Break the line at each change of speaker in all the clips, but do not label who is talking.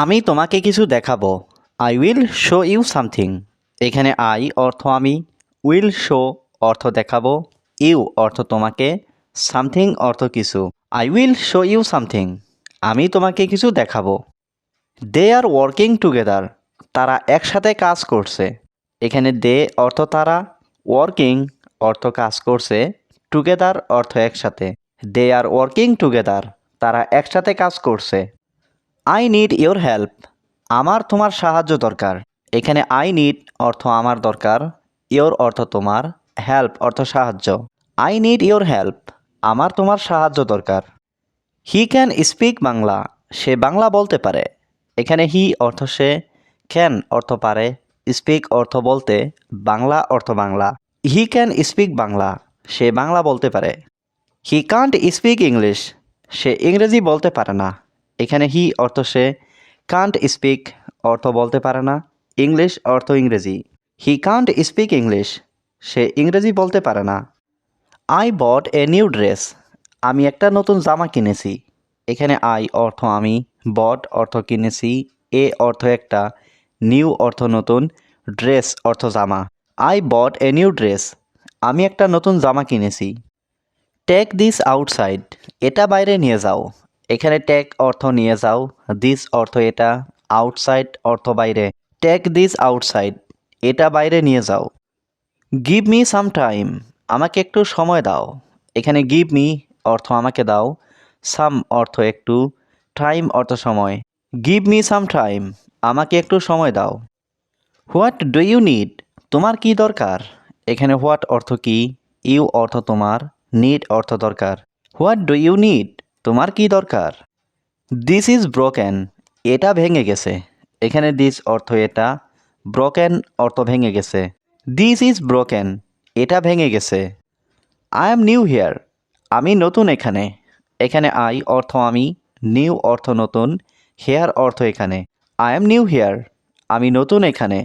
আমি তোমাকে কিছু দেখাবো। I will show you something এখানে আই অর্থ আমি উইল শো অর্থ দেখাবো ইউ অর্থ তোমাকে সামথিং অর্থ কিছু। I will show you something আমি তোমাকে কিছু দেখাবো। দে আর ওয়ার্কিং টুগেদার তারা একসাথে কাজ করছে। এখানে দে অর্থ তারা ওয়ার্কিং অর্থ কাজ করছে টুগেদার অর্থ একসাথে। দে আর ওয়ার্কিং টুগেদার তারা একসাথে কাজ করছে। আই নিড ইয়োর হেল্প আমার তোমার সাহায্য দরকার। এখানে আই নিড অর্থ আমার দরকার। ইয়োর অর্থ তোমার। হেল্প অর্থ সাহায্য। আই নিড ইয়োর হেল্প আমার তোমার সাহায্য দরকার। He can speak Bangla. সে বাংলা বলতে পারে। এখানে হি অর্থ সে। ক্যান অর্থ পারে। স্পিক অর্থ বলতে। বাংলা অর্থ Bangla. He can speak Bangla. সে বাংলা বলতে পারে। হি কান্ট স্পিক ইংলিশ সে ইংরেজি বলতে পারে না। এখানে হি অর্থ সে কান্ট স্পিক অর্থ বলতে পারে না ইংলিশ অর্থ ইংরেজি। হি কান্ট স্পিক ইংলিশ সে ইংরেজি বলতে পারে না। I bought a new dress আমি একটা নতুন জামা কিনেছি। এখানে আই অর্থ আমি বট অর্থ কিনেছি এ অর্থ একটা নিউ অর্থ নতুন ড্রেস অর্থ জামা। I bought a new dress আমি একটা নতুন জামা কিনেছি। টেক দিস আউটসাইড এটা বাইরে নিয়ে যাও। এখানে টেক অর্থ নিয়ে যাও। দিস অর্থ এটা আউটসাইড অর্থ বাইরে। টেক দিস আউটসাইড এটা বাইরে নিয়ে যাও। গিভ মি সাম টাইম আমাকে একটু সময় দাও। এখানে গিভ মি অর্থ আমাকে দাও। সাম অর্থ একটু টাইম অর্থ সময়। গিভ মি সাম টাইম আমাকে একটু সময় দাও। হোয়াট ডু ইউ নিড তোমার কি দরকার? এখানে হোয়াট অর্থ কি? ইউ অর্থ তোমার নিড অর্থ দরকার। হোয়াট ডু ইউ নিড তোমার কি দরকার? দিস ইজ ব্রোকেন এটা ভেঙে গেছে। এখানে দিস অর্থ এটা। ব্রোকেন অর্থ ভেঙে গেছে। দিস ইজ ব্রোকেন এটা ভেঙে গেছে। আই এম নিউ হিয়ার আমি নতুন এখানে। এখানে আই অর্থ আমি নিউ অর্থ নতুন হেয়ার অর্থ এখানে। আই এম নিউ হিয়ার আমি নতুন এখানে।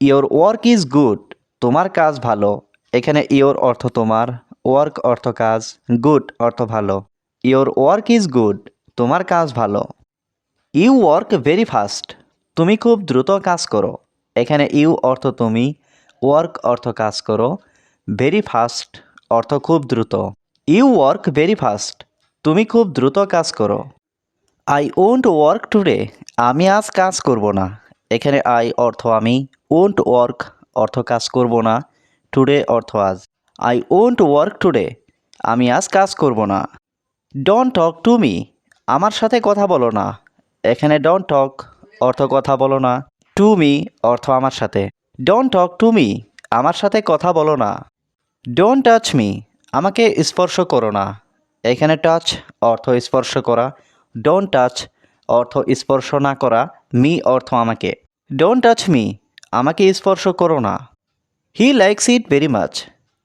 ইয়োর ওয়ার্ক ইজ গুড তোমার কাজ ভালো। এখানে ইয়োর অর্থ তোমার ওয়ার্ক অর্থ কাজ গুড অর্থ ভালো। ইয়োর ওয়ার্ক ইজ গুড তোমার কাজ ভালো। ইউ ওয়ার্ক ভেরি ফাস্ট তুমি খুব দ্রুত কাজ করো। এখানে ইউ অর্থ তুমি ওয়ার্ক অর্থ কাজ করো। ভেরি ফাস্ট অর্থ খুব দ্রুত। ইউ ওয়ার্ক ভেরি ফাস্ট তুমি খুব দ্রুত কাজ করো। আই ওন্ট ওয়ার্ক টুডে আমি আজ কাজ করব না। এখানে আই অর্থ আমি ওন্ট ওয়ার্ক অর্থ কাজ করব না। টুডে অর্থ আজ। আই ওন্ট ওয়ার্ক টুডে আমি আজ কাজ করব না। ডোন্ট টক টু মি আমার সাথে কথা বলো না। এখানে ডোন্ট টক অর্থ কথা বলো না। টু মি অর্থ আমার সাথে। ডোন্ট টক টু মি আমার সাথে কথা বলো না। ডোন্ট টাচ মি আমাকে স্পর্শ করো না। এখানে টাচ অর্থ স্পর্শ করা। ডোন্ট টাচ অর্থ স্পর্শ না করা। মি অর্থ আমাকে। ডোন্ট টাচ মি আমাকে স্পর্শ করো না। He likes it very much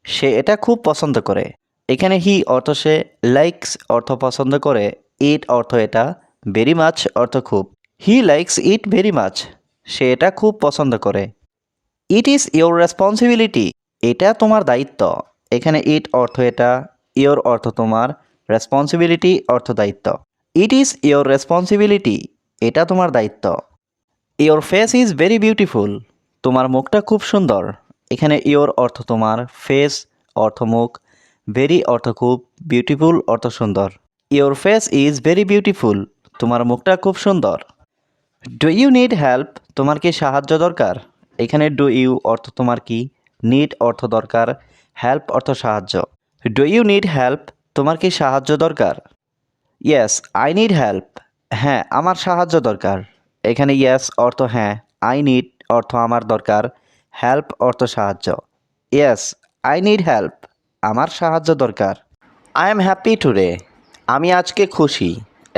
সে এটা খুব পছন্দ করে। এখানে হি অর্থ সে লাইকস অর্থ পছন্দ করে ইট অর্থ এটা ভেরি মাছ অর্থ খুব। হি লাইকস ইট ভেরি মাছ সে এটা খুব পছন্দ করে। ইট ইজ ইয়োর রেসপন্সিবিলিটি এটা তোমার দায়িত্ব। এখানে ইট অর্থ এটা ইয়োর অর্থ তোমার রেসপন্সিবিলিটি অর্থ দায়িত্ব। ইট ইজ ইয়োর রেসপন্সিবিলিটি এটা তোমার দায়িত্ব। Your face is very beautiful তোমার মুখটা খুব সুন্দর। এখানে ইয়োর অর্থ তোমার ফেস অর্থ মুখ ভেরি অর্থ খুব বিউটিফুল অর্থ সুন্দর। Your face is very beautiful তোমার মুখটা খুব সুন্দর। ডু ইউ নিড হেল্প তোমার কি সাহায্য দরকার? এখানে ডু ইউ অর্থ তোমার কি? নিড অর্থ দরকার হেল্প অর্থ সাহায্য। ডু ইউ নিড হেল্প তোমার কি সাহায্য দরকার? ইয়েস আই নিড হেল্প হ্যাঁ আমার সাহায্য দরকার। এখানে ইয়েস অর্থ হ্যাঁ আই নিড অর্থ আমার দরকার হেল্প অর্থ সাহায্য। ইয়েস আই নিড হেল্প আমার সাহায্য দরকার। আই এম হ্যাপি টুডে আমি আজকে খুশি।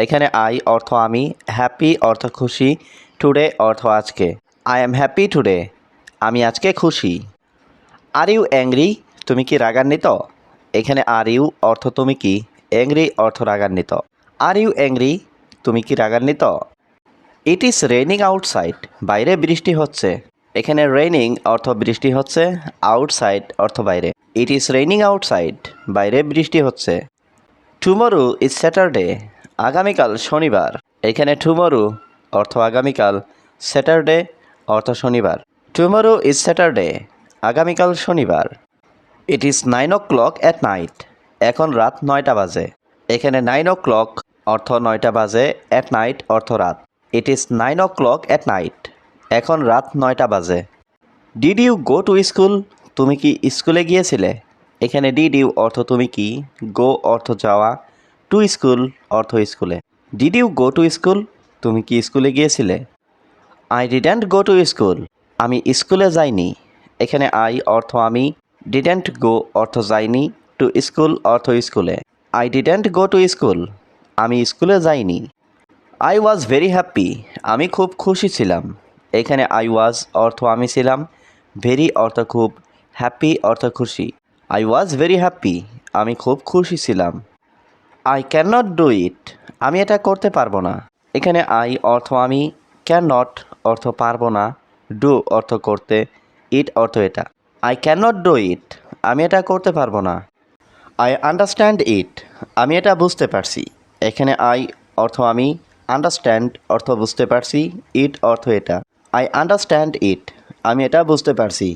এখানে আই অর্থ আমি হ্যাপি অর্থ খুশি টুডে অর্থ আজকে। আই এম হ্যাপি টুডে আমি আজকে খুশি। আর ইউ অ্যাংরি তুমি কি রাগান্বিত? এখানে আর ইউ অর্থ তুমি কি? অ্যাংরি অর্থ রাগান্বিত। আর ইউ অ্যাংরি তুমি কি রাগান্বিত? ইট ইজ রেনিং আউটসাইড বাইরে বৃষ্টি হচ্ছে। এখানে রেনিং অর্থ বৃষ্টি হচ্ছে আউটসাইড অর্থ বাইরে। ইট ইজ রেনিং আউটসাইড বাইরে বৃষ্টি হচ্ছে। টুমরো ইজ স্যাটারডে আগামীকাল শনিবার। এখানে টুমরো অর্থ আগামীকাল স্যাটারডে অর্থ শনিবার। টুমরো ইজ স্যাটারডে আগামীকাল শনিবার। It is nine o'clock at night এখন রাত নয়টা বাজে। এখানে নাইন ও ক্লক অর্থ নয়টা বাজে অ্যাট নাইট অর্থ রাত। It is nine o'clock at night এখন রাত নয়টা বাজে। Did you go to school তুমি কি স্কুলে গিয়েছিলে? এখানে ডিড ইউ অর্থ তুমি কি? গো অর্থ যাওয়া। টু স্কুল অর্থ স্কুলে। Did you go to school তুমি কি স্কুলে গিয়েছিলে? I didn't go to school আমি স্কুলে যাইনি। এখানে আই অর্থ আমি। ডিডেন্ট গো অর্থ যাইনি। টু স্কুল অর্থ স্কুলে। I didn't go to school আমি স্কুলে যাইনি। আই ওয়াজ ভেরি হ্যাপি আমি খুব খুশি ছিলাম। এখানে আই ওয়াজ অর্থ আমি ছিলাম। ভেরি অর্থ খুব। হ্যাপি অর্থ খুশি। আই ওয়াজ ভেরি হ্যাপি আমি খুব খুশি ছিলাম। I can not do it আমি এটা করতে পারব না। এখানে আই অর্থ আমি ক্যান নট অর্থ পারব না। ডু অর্থ করতে। ইট অর্থ এটা। I can not do it আমি এটা করতে পারব না। আই আন্ডারস্ট্যান্ড ইট আমি এটা বুঝতে পারছি। এখানে আই অর্থ আমি আন্ডারস্ট্যান্ড অর্থ বুঝতে পারছি। ইট অর্থ এটা। আই আন্ডারস্ট্যান্ড ইট আমি এটা বুঝতে পারছি।